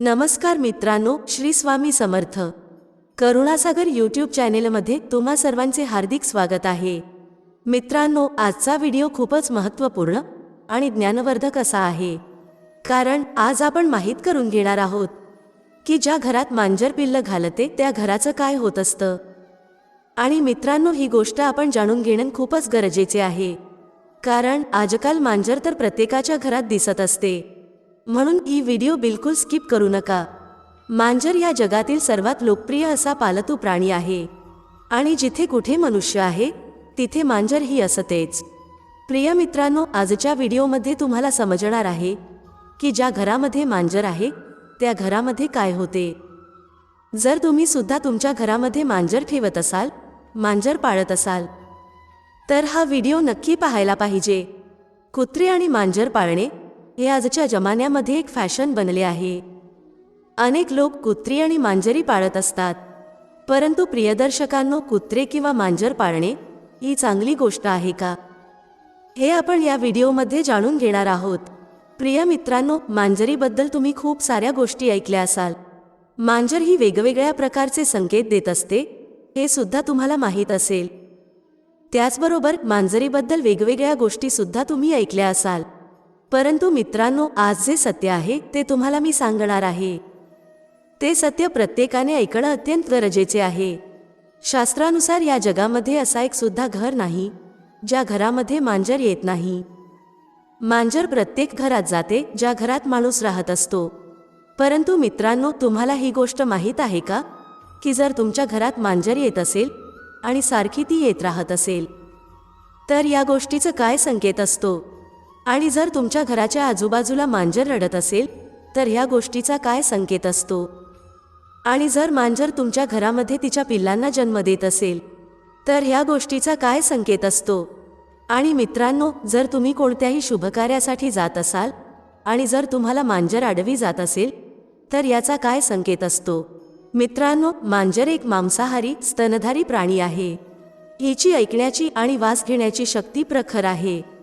नमस्कार मित्रांनो श्री स्वामी समर्थ. करुणासागर यूट्यूब चॅनेलमध्ये तुम्हा सर्वांचे हार्दिक स्वागत आहे. मित्रांनो आजचा व्हिडिओ खूपच महत्त्वपूर्ण आणि ज्ञानवर्धक असा आहे. कारण आज आपण माहीत करून घेणार आहोत की ज्या घरात मांजर पिल्ल घालते त्या घराचं काय होत असतं. आणि मित्रांनो ही गोष्ट आपण जाणून घेणं खूपच गरजेचे आहे. कारण आजकाल मांजर तर प्रत्येकाच्या घरात दिसत असते. म्हणून ही व्हिडिओ बिलकुल स्किप करू नका. मांजर या जगातील सर्वात लोकप्रिय असा पालतू प्राणी आहे. आणि जिथे कुठे मनुष्य आहे तिथे मांजर ही असतेच. प्रिय मित्रांनो आजच्या व्हिडिओमध्ये तुम्हाला समजणार आहे की ज्या घरामध्ये मांजर आहे त्या घरामध्ये काय होते. जर तुम्ही सुद्धा तुमच्या घरामध्ये मांजर ठेवत असाल मांजर पाळत असाल तर हा व्हिडिओ नक्की पाहायला पाहिजे. कुत्रे आणि मांजर पाळणे हे आजच्या जमान्यामध्ये एक फॅशन बनले आहे. अनेक लोक कुत्री आणि मांजरी पाळत असतात. परंतु प्रियदर्शकांनो कुत्रे किंवा मांजर पाळणे ही चांगली गोष्ट आहे का? हे आपण या व्हिडिओमध्ये जाणून घेणार आहोत. प्रिय मित्रांनो मांजरीबद्दल तुम्ही खूप साऱ्या गोष्टी ऐकल्या असाल. मांजर ही वेगवेगळ्या प्रकारचे संकेत देत असते हे सुद्धा तुम्हाला माहीत असेल. त्याचबरोबर मांजरीबद्दल वेगवेगळ्या गोष्टीसुद्धा तुम्ही ऐकल्या असाल. परंतु मित्रांनो आज जे सत्य आहे ते तुम्हाला मी सांगणार आहे. ते सत्य प्रत्येकाने ऐकणं अत्यंत गरजेचे आहे. शास्त्रानुसार या जगामध्ये असा एक सुद्धा घर नाही ज्या घरामध्ये मांजर येत नाही. मांजर प्रत्येक घरात जाते ज्या घरात माणूस राहत असतो. परंतु मित्रांनो तुम्हाला ही गोष्ट माहीत आहे का? की जर तुमच्या घरात मांजर येत असेल आणि सारखी ती येत राहत असेल तर या गोष्टीचं काय संकेत असतो? आणि जर तुमच्या घराच्या आजूबाजूला मांजर रडत असेल तर ह्या गोष्टीचा काय संकेत असतो? आणि जर मांजर तुमच्या घरामध्ये तिच्या पिल्लांना जन्म देत असेल तर ह्या गोष्टीचा काय संकेत असतो? आणि मित्रांनो जर तुम्ही कोणत्याही शुभकार्यासाठी जात असाल आणि जर तुम्हाला मांजर आडवी जात असेल तर याचा काय संकेत असतो? मित्रांनो मांजर एक मांसाहारी स्तनधारी प्राणी आहे. हिची ऐकण्याची आणि वास घेण्याची शक्ती प्रखर आहे.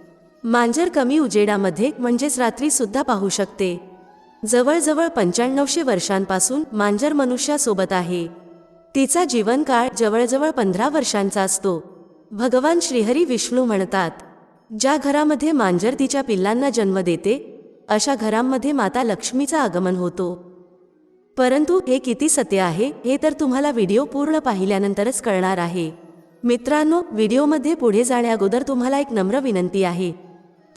मांजर कमी उजेडामध्ये म्हणजेच रात्री सुद्धा पाहू शकते. जवळजवळ पंच्याण्णवशे वर्षांपासून मांजर मनुष्यासोबत आहे. तिचा जीवनकाळ जवळजवळ पंधरा वर्षांचा असतो. भगवान श्रीहरी विष्णू म्हणतात ज्या घरामध्ये मांजर तिच्या पिल्लांना जन्म देते अशा घरांमध्ये माता लक्ष्मीचा आगमन होतो. परंतु हे किती सत्य आहे हे तर तुम्हाला व्हिडिओ पूर्ण पाहिल्यानंतरच कळणार आहे. मित्रांनो व्हिडिओमध्ये पुढे जाण्याअगोदर तुम्हाला एक नम्र विनंती आहे.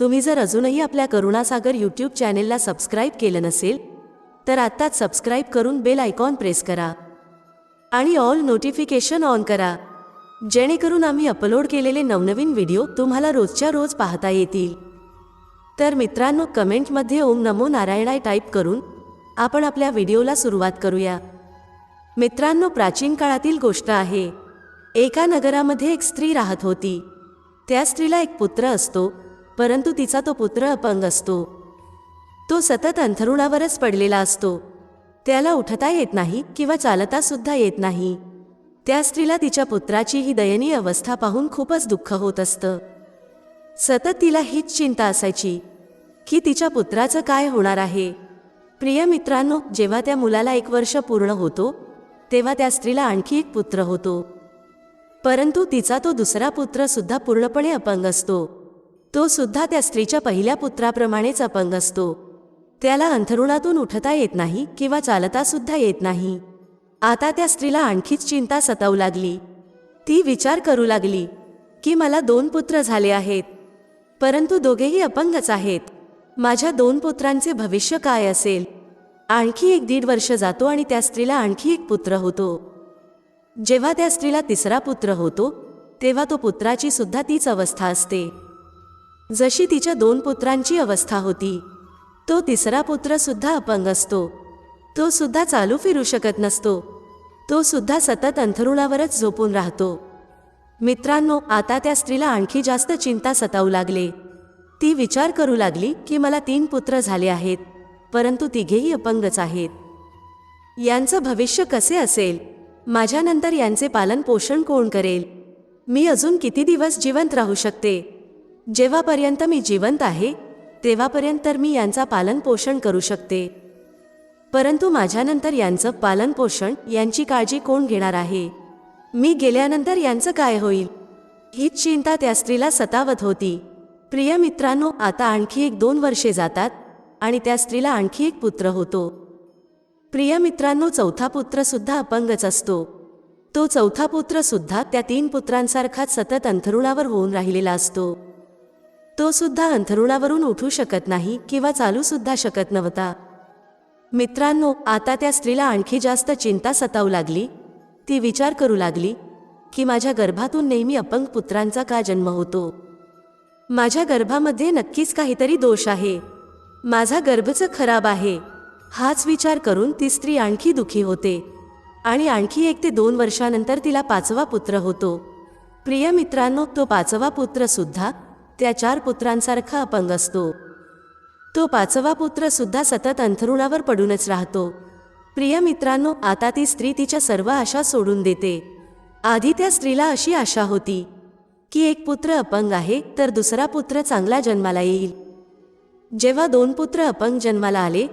तुम्ही जर अजूनही आपल्या करुणासागर यूट्यूब चॅनेलला सबस्क्राईब केलं नसेल तर आत्ताच सबस्क्राईब करून बेल आयकॉन प्रेस करा. आणि ऑल नोटिफिकेशन ऑन करा. जेणेकरून आम्ही अपलोड केलेले नवनवीन व्हिडिओ तुम्हाला रोजच्या रोज पाहता येतील. तर मित्रांनो कमेंटमध्ये ओम नमो नारायणाय टाईप करून आपण आपल्या व्हिडिओला सुरुवात करूया. मित्रांनो प्राचीन काळातील गोष्ट आहे. एका नगरामध्ये एक स्त्री राहत होती. त्या स्त्रीला एक पुत्र असतो. परंतु तिचा तो पुत्र अपंग असतो. तो सतत अंथरुणावरच पडलेला असतो. त्याला उठता येत नाही किंवा चालता सुद्धा येत नाही. त्या स्त्रीला तिच्या पुत्राची ही दयनीय अवस्था पाहून खूपच दुःख होत असतं. सतत तिला हीच चिंता असायची की तिच्या पुत्राचं काय होणार आहे? प्रिय मित्रांनो जेव्हा त्या मुलाला एक वर्ष पूर्ण होतो तेव्हा त्या स्त्रीला आणखी एक पुत्र होतो. परंतु तिचा तो दुसरा पुत्र सुद्धा पूर्णपणे अपंग असतो. तो सुद्धा त्या स्त्रीच्या पहिल्या पुत्राप्रमाणेच अपंग असतो. त्याला अंथरुणातून उठता येत नाही किंवा चालता सुद्धा येत नाही. आता त्या स्त्रीला आणखीच चिंता सतावू लागली. ती विचार करू लागली की मला दोन पुत्र झाले आहेत. परंतु दोघेही अपंगच आहेत. माझ्या दोन पुत्रांचे भविष्य काय असेल? आणखी एक दीड वर्ष जातो आणि त्या स्त्रीला आणखी एक पुत्र होतो. जेव्हा त्या स्त्रीला तिसरा पुत्र होतो तेव्हा तो पुत्राची सुद्धा तीच अवस्था असते. जशी तिच्या दोन पुत्रांची अवस्था होती तो तिसरा पुत्र सुद्धा अपंग असतो. तो सुद्धा चालू फिरू शकत नसतो. तो सुद्धा सतत अंथरुणावरच झोपून राहतो. मित्रांनो आता त्या स्त्रीला आणखी जास्त चिंता सतावू लागले. ती विचार करू लागली की मला तीन पुत्र झाले आहेत परंतु तिघेही अपंगच आहेत. यांचं भविष्य कसे असेल? माझ्यानंतर यांचे पालन पोषण कोण करेल? मी अजून किती दिवस जिवंत राहू शकते? जेव्हापर्यंत मी जिवंत आहे तेव्हापर्यंत तर मी यांचा पालनपोषण करू शकते. परंतु माझ्यानंतर यांचं पालनपोषण यांची काळजी कोण घेणार आहे? मी गेल्यानंतर यांचं काय होईल? हीच चिंता त्या स्त्रीला सतावत होती. प्रिय मित्रांनो आता आणखी एक दोन वर्षे जातात आणि त्या स्त्रीला आणखी एक पुत्र होतो. प्रिय मित्रांनो चौथा पुत्रसुद्धा अपंगच असतो. तो चौथा पुत्र सुद्धा त्या तीन पुत्रांसारखाच सतत अंथरुणावर होऊन राहिलेला असतो. तो सुद्धा अंथरुणावरून उठू शकत नाही किंवा चालू सुद्धा शकत नव्हता. मित्रांनो आता त्या स्त्रीला आणखी जास्त चिंता सतावू लागली. ती विचार करू लागली की माझ्या गर्भातून नेहमी अपंग पुत्रांचा का जन्म होतो? माझ्या गर्भामध्ये नक्कीच काहीतरी दोष आहे. माझा गर्भच खराब आहे. हाच विचार करून ती स्त्री आणखी दुखी होते. आणि आणखी एक ते दोन वर्षानंतर तिला पाचवा पुत्र होतो. प्रिय मित्रांनो तो पाचवा पुत्र सुद्धा त्या चार पुत्रांसारखा अपंग असतो. तो पाचवा पुत्र सुद्धा सतत अंथरुणावर पडूनच राहतो. प्रिय मित्रांनो आता ती स्त्री तिच्या सर्व आशा सोडून देते. आधी त्या स्त्रीला अशी आशा होती की एक पुत्र अपंग आहे तर दुसरा पुत्र चांगला जन्माला येईल. जेव्हा दोन पुत्र अपंग जन्माला आले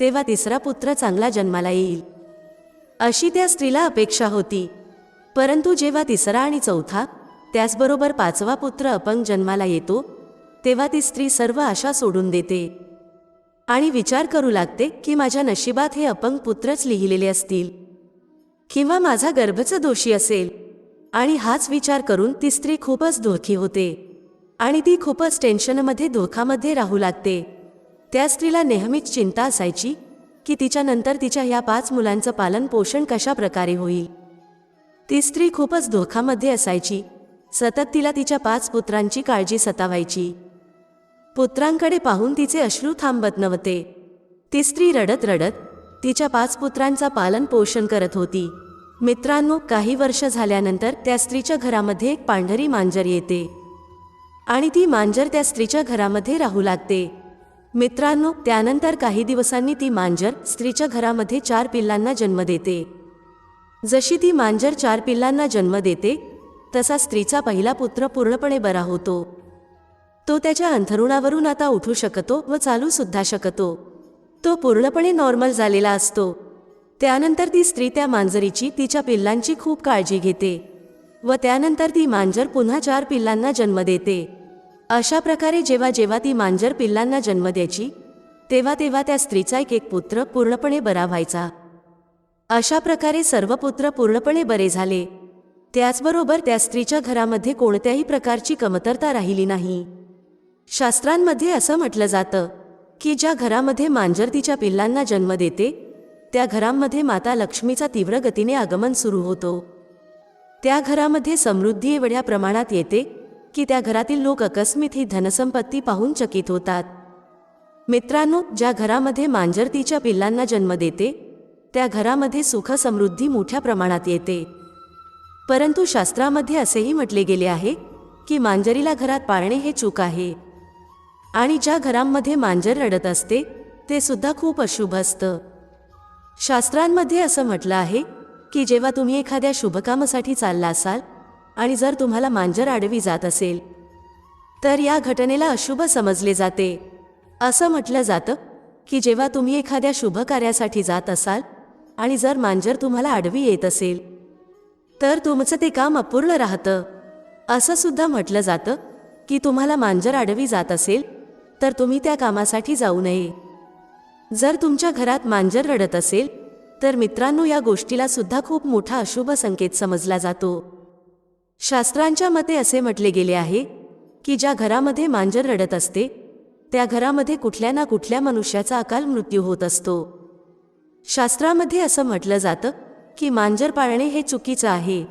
तेव्हा तिसरा पुत्र चांगला जन्माला येईल. अशी त्या स्त्रीला अपेक्षा होती. परंतु जेव्हा तिसरा आणि चौथा त्याचबरोबर पाचवा पुत्र अपंग जन्माला येतो तेव्हा ती स्त्री सर्व आशा सोडून देते. आणि विचार करू लागते की माझ्या नशिबात हे अपंग पुत्रच लिहिलेले असतील. किंवा माझा गर्भच दोषी असेल. आणि हाच विचार करून ती स्त्री खूपच धोखी होते. आणि ती खूपच टेन्शनमध्ये धोखामध्ये राहू लागते. त्या स्त्रीला नेहमीच चिंता असायची की तिच्यानंतर तिच्या ह्या पाच मुलांचं पालन पोषण कशा प्रकारे होईल. ती स्त्री खूपच धोखामध्ये असायची सतत तिला तिच्या पाच पुत्रांची काळजी सतावायची. पुत्रांकडे पाहून तिचे अश्रू थांबत नव्हते. ती स्त्री रडत रडत तिच्या पाच पुत्रांचा पालन पोषण करत होती. मित्रांनो काही वर्ष झाल्यानंतर त्या स्त्रीच्या घरामध्ये एक पांढरी मांजर येते. आणि ती मांजर त्या स्त्रीच्या घरामध्ये राहू लागते. मित्रांनो त्यानंतर काही दिवसांनी ती मांजर स्त्रीच्या घरामध्ये चार पिल्लांना जन्म देते. जशी ती मांजर चार पिल्लांना जन्म देते तसा स्त्रीचा पहिला पुत्र पूर्णपणे बरा होतो. तो त्याच्या अंथरुणावरून आता उठू शकतो व चालू सुद्धा शकतो. तो पूर्णपणे नॉर्मल झालेला असतो. त्यानंतर ती स्त्री त्या मांजरीची तिच्या पिल्लांची खूप काळजी घेते व त्यानंतर ती मांजर पुन्हा चार पिल्लांना जन्म देते. अशा प्रकारे जेव्हा जेव्हा ती मांजर पिल्लांना जन्म द्यायची तेव्हा तेव्हा त्या स्त्रीचा एक एक पुत्र पूर्णपणे बरा व्हायचा. अशा प्रकारे सर्व पुत्र पूर्णपणे बरे झाले. त्याचबरोबर त्या स्त्रीच्या घरामध्ये कोणत्याही प्रकारची कमतरता राहिली नाही. शास्त्रांमध्ये असं म्हटलं जातं की ज्या घरामध्ये मांजर तिच्या पिल्लांना जन्म देते त्या घरांमध्ये माता लक्ष्मीचा तीव्र गतीने आगमन सुरू होतो. त्या घरामध्ये समृद्धी एवढ्या प्रमाणात येते की त्या घरातील लोक अकस्मित ही धनसंपत्ती पाहून चकित होतात. मित्रांनो ज्या घरामध्ये मांजर तिच्या पिल्लांना जन्म देते त्या घरामध्ये सुखसमृद्धी मोठ्या प्रमाणात येते. परंतु शास्त्रामध्ये असेही म्हटले गेले आहे की मांजरीला घरात पाळणे हे चूक आहे. आणि ज्या घरांमध्ये मांजर रडत असते ते सुद्धा खूप अशुभ असतं. शास्त्रांमध्ये असं म्हटलं आहे की जेव्हा तुम्ही एखाद्या शुभकामासाठी चालला असाल आणि जर तुम्हाला मांजर आडवी जात असेल तर या घटनेला अशुभ समजले जाते. असं म्हटलं जातं की जेव्हा तुम्ही एखाद्या शुभ कार्यासाठी जात असाल आणि जर मांजर तुम्हाला आडवी येत असेल तर तुमचं ते काम अपूर्ण राहतं. असं सुद्धा म्हटलं जातं की तुम्हाला मांजर आडवी जात असेल तर तुम्ही त्या कामासाठी जाऊ नये. जर तुमच्या घरात मांजर रडत असेल तर मित्रांनो या गोष्टीला सुद्धा खूप मोठा अशुभ संकेत समजला जातो. शास्त्रांच्या मते असे म्हटले गेले आहे की ज्या घरामध्ये मांजर रडत असते त्या घरामध्ये कुठल्या ना कुठल्या मनुष्याचा अकाल मृत्यू होत असतो. शास्त्रामध्ये असं म्हटलं जातं की मांजर पाळणे हे चुकीचं आहे.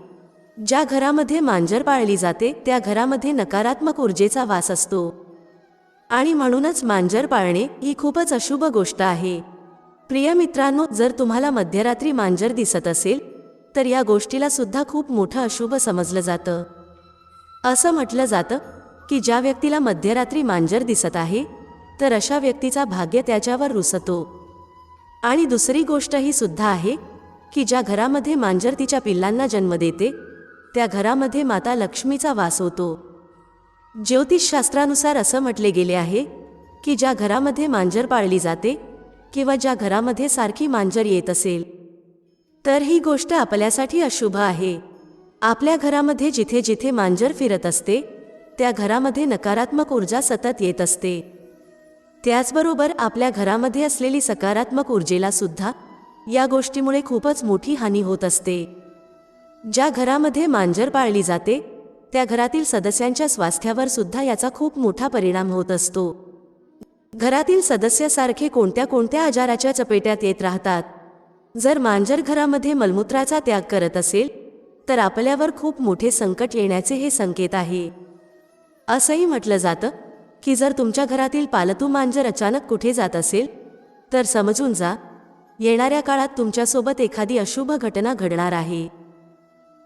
ज्या घरामध्ये मांजर पाळली जाते त्या घरामध्ये नकारात्मक ऊर्जेचा वास असतो. आणि म्हणूनच मांजर पाळणे ही खूपच अशुभ गोष्ट आहे. प्रिय मित्रांनो जर तुम्हाला मध्यरात्री मांजर दिसत असेल तर या गोष्टीला सुद्धा खूप मोठं अशुभ समजलं जातं. असं म्हटलं जातं की ज्या व्यक्तीला मध्यरात्री मांजर दिसत आहे तर अशा व्यक्तीचा भाग्य त्याच्यावर रुसतो. आणि दुसरी गोष्ट ही सुद्धा आहे की ज्या घरामध्ये मांजर तिच्या पिल्लांना जन्म देते त्या घरामध्ये माता लक्ष्मीचा वास होतो. ज्योतिषशास्त्रानुसार असं म्हटले गेले आहे की ज्या घरामध्ये मांजर पाळली जाते किंवा ज्या घरामध्ये सारखी मांजर येत असेल. तर ही गोष्ट आपल्यासाठी अशुभ आहे. आपल्या घरामध्ये जिथे जिथे मांजर फिरत असते त्या घरामध्ये नकारात्मक ऊर्जा सतत येत असते. त्याचबरोबर आपल्या घरामध्ये असलेली सकारात्मक ऊर्जेला सुद्धा या गोष्टीमुळे खूपच मोठी हानी होत असते. ज्या घरामध्ये मांजर पाळली जाते त्या घरातील सदस्यांच्या स्वास्थ्यावर सुद्धा याचा खूप मोठा परिणाम होत असतो. घरातील सदस्यासारखे कोणत्या कोणत्या आजाराच्या चपेट्यात येत राहतात? जर मांजर घरामध्ये मलमूत्राचा त्याग करत असेल तर आपल्यावर खूप मोठे संकट येण्याचे हे संकेत आहे. असंही म्हटलं जातं की जर तुमच्या घरातील पालतू मांजर अचानक कुठे जात असेल तर समजून जा येणाऱ्या काळात तुमच्यासोबत एखादी अशुभ घटना घडणार आहे.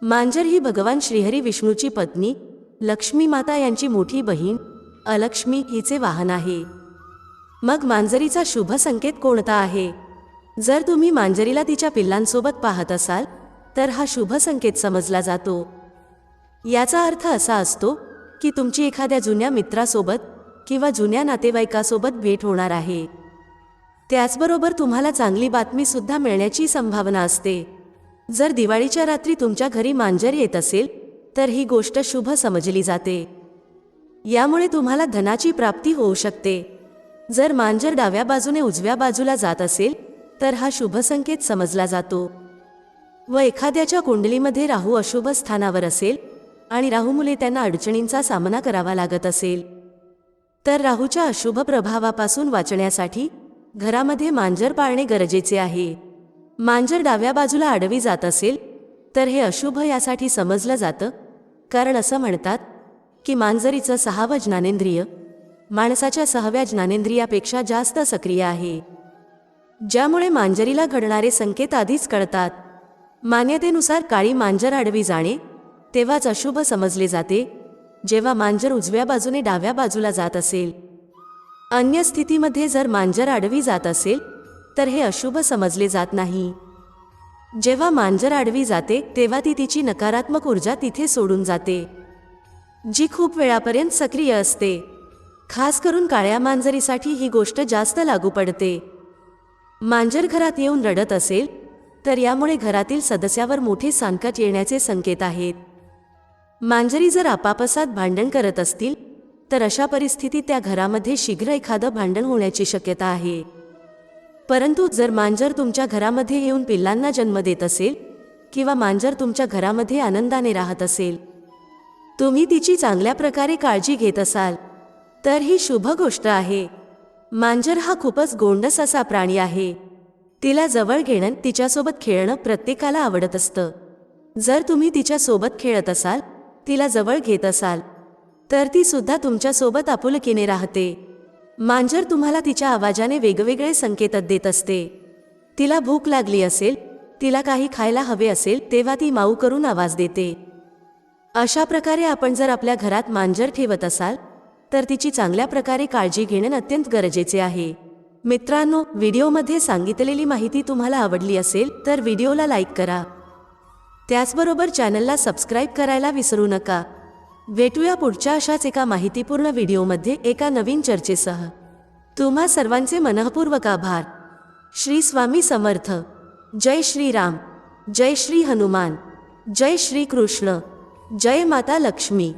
मांजर ही भगवान श्रीहरी विष्णूची पत्नी लक्ष्मी माता यांची मोठी बहीण अलक्ष्मी हिचे वाहन आहे. मग मांजरीचा शुभ संकेत कोणता आहे? जर तुम्ही मांजरीला तिच्या पिल्लांसोबत पाहत असाल तर हा शुभ संकेत समजला जातो. याचा अर्थ असा असतो की तुमची एखाद्या जुन्या मित्रासोबत किंवा जुन्या नातेवाईकासोबत भेट होणार आहे. त्याचबरोबर तुम्हाला चांगली बातमी सुद्धा मिळण्याची संभावना असते. जर दिवाळीच्या रात्री तुमच्या घरी मांजर येत असेल तर ही गोष्ट शुभ समजली जाते. यामुळे तुम्हाला धनाची प्राप्ती होऊ शकते. जर मांजर डाव्या बाजूने उजव्या बाजूला जात असेल तर हा शुभ संकेत समजला जातो. व एखाद्याच्या कुंडलीमध्ये राहू अशुभ स्थानावर असेल आणि राहूमुळे त्यांना अडचणींचा सामना करावा लागत असेल. तर राहूच्या अशुभ प्रभावापासून वाचण्यासाठी घरामध्ये मांजर पाळणे गरजेचे आहे. मांजर डाव्या बाजूला आडवी जात असेल तर हे अशुभ यासाठी समजलं जातं कारण असं म्हणतात की मांजरीचं सहावं ज्ञानेंद्रिय माणसाच्या सहाव्या ज्ञानेंद्रियापेक्षा जास्त सक्रिय आहे. ज्यामुळे मांजरीला घडणारे संकेत आधीच कळतात. मान्यतेनुसार काळी मांजर आडवी जाणे तेव्हाच अशुभ समजले जाते जेव्हा मांजर उजव्या बाजूने डाव्या बाजूला जात असेल. अन्य स्थितीमध्ये जर मांजर आडवी जात असेल तर हे अशुभ समजले जात नाही. जेव्हा मांजर आडवी जाते तेव्हा ती तिची नकारात्मक ऊर्जा तिथे सोडून जाते जी खूप वेळापर्यंत सक्रिय असते. खास करून काळ्या मांजरीसाठी ही गोष्ट जास्त लागू पडते. मांजर घरात येऊन रडत असेल तर यामुळे घरातील सदस्यावर मोठे संकट येण्याचे संकेत आहेत. मांजरी जर आपापसात भांडण करत असतील तर अशा परिस्थितीत त्या घरामध्ये शीघ्र एखादं भांडण होण्याची शक्यता आहे. परंतु जर मांजर तुमच्या घरामध्ये येऊन पिल्लांना जन्म देत असेल किंवा मांजर तुमच्या घरामध्ये आनंदाने राहत असेल तुम्ही तिची चांगल्या प्रकारे काळजी घेत असाल तर ही शुभ गोष्ट आहे. मांजर हा खूपच गोंडस असा प्राणी आहे. तिला जवळ घेणं तिच्यासोबत खेळणं प्रत्येकाला आवडत असतं. जर तुम्ही तिच्यासोबत खेळत असाल तिला जवळ घेत असाल तर ती सुद्धा तुमच्यासोबत आपुलकीने राहते. मांजर तुम्हाला तिच्या आवाजाने वेगवेगळे संकेत देत असते. तिला भूक लागली असेल तिला काही खायला हवे असेल तेव्हा ती माऊ करून आवाज देते. अशा प्रकारे आपण जर आपल्या घरात मांजर ठेवत असाल तर तिची चांगल्या प्रकारे काळजी घेणं अत्यंत गरजेचे आहे. मित्रांनो व्हिडिओमध्ये सांगितलेली माहिती तुम्हाला आवडली असेल तर व्हिडिओला लाईक करा. त्याचबरोबर चॅनलला सबस्क्राईब करायला विसरू नका. भेटूया पुढच्या अशाच एका माहितीपूर्ण व्हिडिओमध्ये एका नवीन चर्चेसह. तुम्हा सर्वांचे मनःपूर्वक आभार. श्री स्वामी समर्थ. जय श्रीराम जय श्री हनुमान. जय श्री कृष्ण. जय माता लक्ष्मी.